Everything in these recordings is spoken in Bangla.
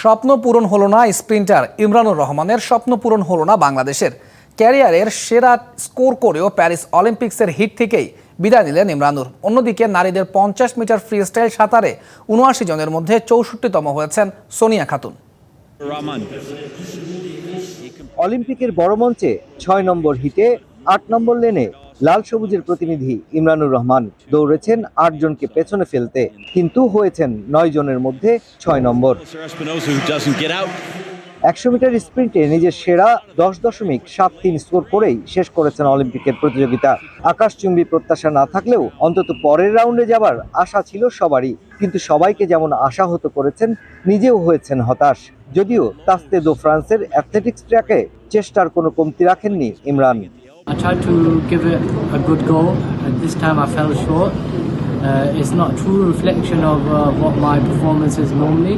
স্বপ্ন পূরণ হলো না স্প্রিন্টার ইমরানুর রহমানের স্বপ্ন পূরণ হলো না বাংলাদেশের। ক্যারিয়ারের সেরা স্কোর করেও প্যারিস অলিম্পিক্সের হিট থেকেই বিদায় নিলেন ইমরানুর। অন্যদিকে নারীদের পঞ্চাশ মিটার ফ্রি স্টাইল সাঁতারে উনআশি জনের মধ্যে চৌষট্টিতম হয়েছেন সোনিয়া খাতুন। অলিম্পিকের বড় মঞ্চে ছয় নম্বর হিটে আট নম্বর লেনে লাল সবুজের প্রতিনিধি ইমরানুর রহমান দৌড়েছেন আট জনকে পেছনে ফেলতে কিন্তু হয়েছেন নয় জনের মধ্যে ছয় নম্বর. একশো মিটার স্প্রিন্টে নিজের সেরা দশ দশমিক সাত তিন স্কোর করেই শেষ করেছেন অলিম্পিকের প্রতিযোগিতা। আকাশচুম্বী প্রত্যাশা না থাকলেও অন্তত পরের রাউন্ডে যাবার আশা ছিল সবারই কিন্তু সবাইকে যেমন আশাহত করেছেন নিজেও হয়েছেন হতাশ। যদিও তাস্তে দো ফ্রান্সের অ্যাথলেটিক্স ট্র্যাকে চেষ্টার কোনো কমতি রাখেননি Imran. I tried to give it a good go, and this time I fell short. Uh, it's not a true reflection of uh, what my performance is normally.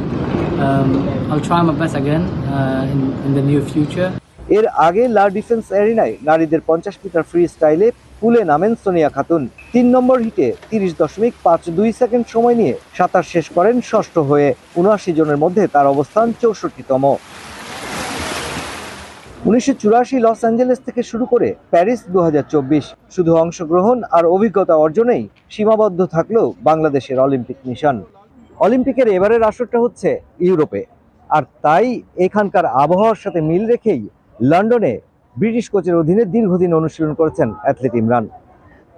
Um, I'll try my best again uh, in, in the near future. এর আগে লা ডিফেন্স এরিনায় নারীদের পঞ্চাশ মিটার ফ্রি স্টাইলে পুলে নামেন সোনিয়া খাতুন তিন নম্বর হিটে তিরিশ দশমিক পাঁচ দুই সেকেন্ড সময় নিয়ে সাঁতার শেষ করেন ষষ্ঠ হয়ে উনআশি জনের মধ্যে তার অবস্থান চৌষট্টিতম উনিশশো চুরাশি লস অ্যাঞ্জেলেস থেকে শুরু করে প্যারিস দু হাজার চব্বিশ। শুধু অংশগ্রহণ আর অভিজ্ঞতা অর্জনেই সীমাবদ্ধ থাকলেও বাংলাদেশের অলিম্পিক মিশন। অলিম্পিকের এবারের আসরটা হচ্ছে ইউরোপে। আর তাই এখানকার আবহাওয়ার সাথে মিল রেখেই লন্ডনে ব্রিটিশ কোচের অধীনে দীর্ঘদিন অনুশীলন করেছেন অ্যাথলেট ইমরান।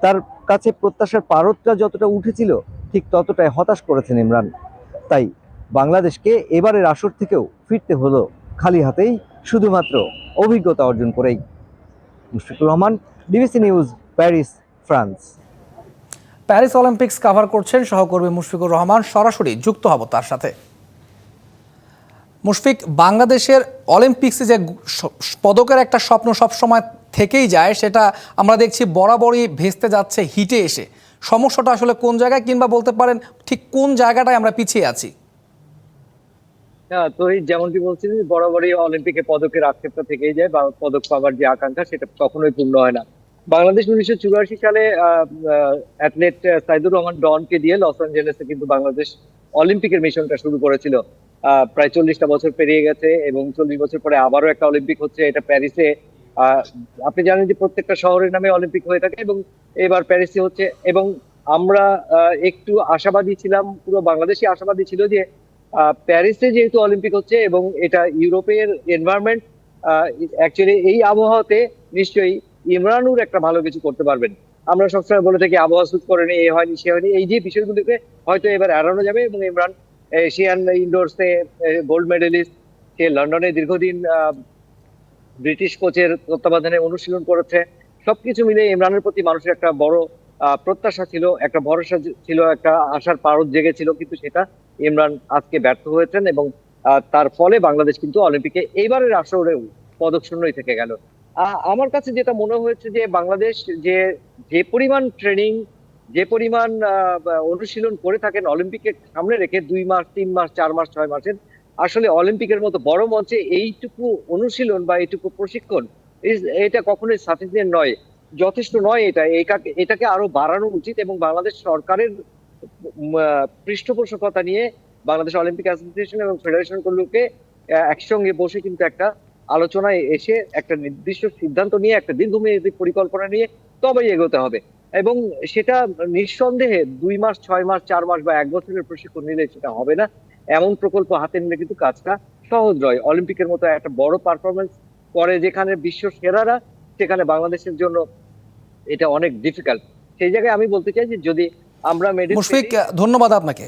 তার কাছে প্রত্যাশার পারদটা যতটা উঠেছিল, ঠিক ততটাই হতাশ করেছেন ইমরান। তাই বাংলাদেশকে এবারের আসর থেকেও ফিরতে হলো। খালি হাতেই শুধুমাত্র অভিজ্ঞতা অর্জন করেই। Mushfiqur Rahman DBC news Paris France Paris Olympics cover করছেন সহকর্মী মুশফিকুর রহমান, সরাসরি যুক্ত হব তার সাথে। মুশফিক, বাংলাদেশের অলিম্পিক্সে যে পদকের একটা স্বপ্ন সবসময় থেকেই যায়, সেটা আমরা দেখছি বরাবরই ভেস্তে যাচ্ছে, হিটে এসে। সমস্যাটা আসলে কোন জায়গায় কিংবা বলতে পারেন ঠিক কোন জায়গাটায় আমরা পিছিয়ে আছি? হ্যাঁ তো এই যেমনটি বলছিলেন বরাবরই অলিম্পিকে পদকের আক্ষেপটা থেকেই যায়, বা পদক পাওয়ার যে আকাঙ্ক্ষা সেটা কখনোই পূর্ণ হয় না। বাংলাদেশ উনিশশো চুরাশি সালে অ্যাথলেট সাইদুর রহমান ডনকে দিয়ে লস অ্যাঞ্জেলেসে কিন্তু বাংলাদেশ অলিম্পিকের মিশনটা শুরু করেছিল। প্রায় চল্লিশটা বছর পেরিয়ে গেছে এবং চল্লিশ বছর পরে আবারও একটা অলিম্পিক হচ্ছে, এটা প্যারিসে। আপনি জানেন যে প্রত্যেকটা শহরের নামে অলিম্পিক হয়ে থাকে এবং এবার প্যারিসে হচ্ছে, এবং আমরা একটু আশাবাদী ছিলাম, পুরো বাংলাদেশই আশাবাদী ছিল যে প্যারিসে যেহেতু অলিম্পিক হচ্ছে এবং এটা ইউরোপের এনভায়রনমেন্ট অ্যাকচুয়ালি এই আবহাওয়াতে নিশ্চয়ই ইমরানুর একটা ভালো কিছু করতে পারবেন। আমরা সবসময় বলে থাকি আবহাওয়া সুট করেনি এ হয়নি, সে হয়নি, এই যে বিষয়গুলিকে হয়তো এবার এড়ানো যাবে এবং ইমরান এশিয়ান ইনডোরসে গোল্ড মেডেলিস্ট সে লন্ডনে দীর্ঘদিন ব্রিটিশ কোচের তত্ত্বাবধানে অনুশীলন করেছে। সবকিছু মিলে ইমরানের প্রতি মানুষের একটা বড় প্রত্যাশা ছিল, একটা ভরসা ছিল, একটা আশার পারদ জেগেছিল, কিন্তু সেটা ইমরান আজকে ব্যর্থ হয়েছেন এবং তার ফলে বাংলাদেশ কিন্তু অলিম্পিকে এইবারের আসরেও পদক শূন্যই থেকে গেল। আমার কাছে যেটা মনে হয়েছে যে বাংলাদেশ যে যে পরিমাণ ট্রেনিং, যে পরিমাণ অনুশীলন করে থাকেন অলিম্পিকে সামনে রেখে দুই মাস, তিন মাস, চার মাস, ছয় মাসের, আসলে অলিম্পিকের মতো বড় মঞ্চে এইটুকু অনুশীলন বা এইটুকু প্রশিক্ষণ এটা কখনোই সাফিসিয়েন্ট নয়। যথেষ্ট নয় এটা। এটাকে আরও বাড়ানো উচিত এবং বাংলাদেশ সরকারের পৃষ্ঠপোষকতা নিয়ে বাংলাদেশ অলিম্পিক অ্যাসোসিয়েশন এবং ফেডারেশন গুলোকে একসঙ্গে বসে কিন্তু একটা আলোচনায় এসে একটা নির্দিষ্ট সিদ্ধান্ত নিয়ে, একটা দীর্ঘমেয়াদী পরিকল্পনা নিয়ে তবেই এগোতে হবে। এবং সেটা নিঃসন্দেহে দুই মাস, ছয় মাস, চার মাস বা এক বছরের প্রশিক্ষণ নিলে সেটা হবে না। এমন প্রকল্প হাতে নিলে কিন্তু কাজটা সহজ নয়। অলিম্পিকের মতো একটা বড় পারফরমেন্স করে যেখানে বিশ্ব সেরারা, সেখানে বাংলাদেশের জন্য এটা অনেক ডিফিকাল্ট সেই জায়গায় আমি বলতে চাই যে যদি আমরা মুশফিক ধন্যবাদ আপনাকে।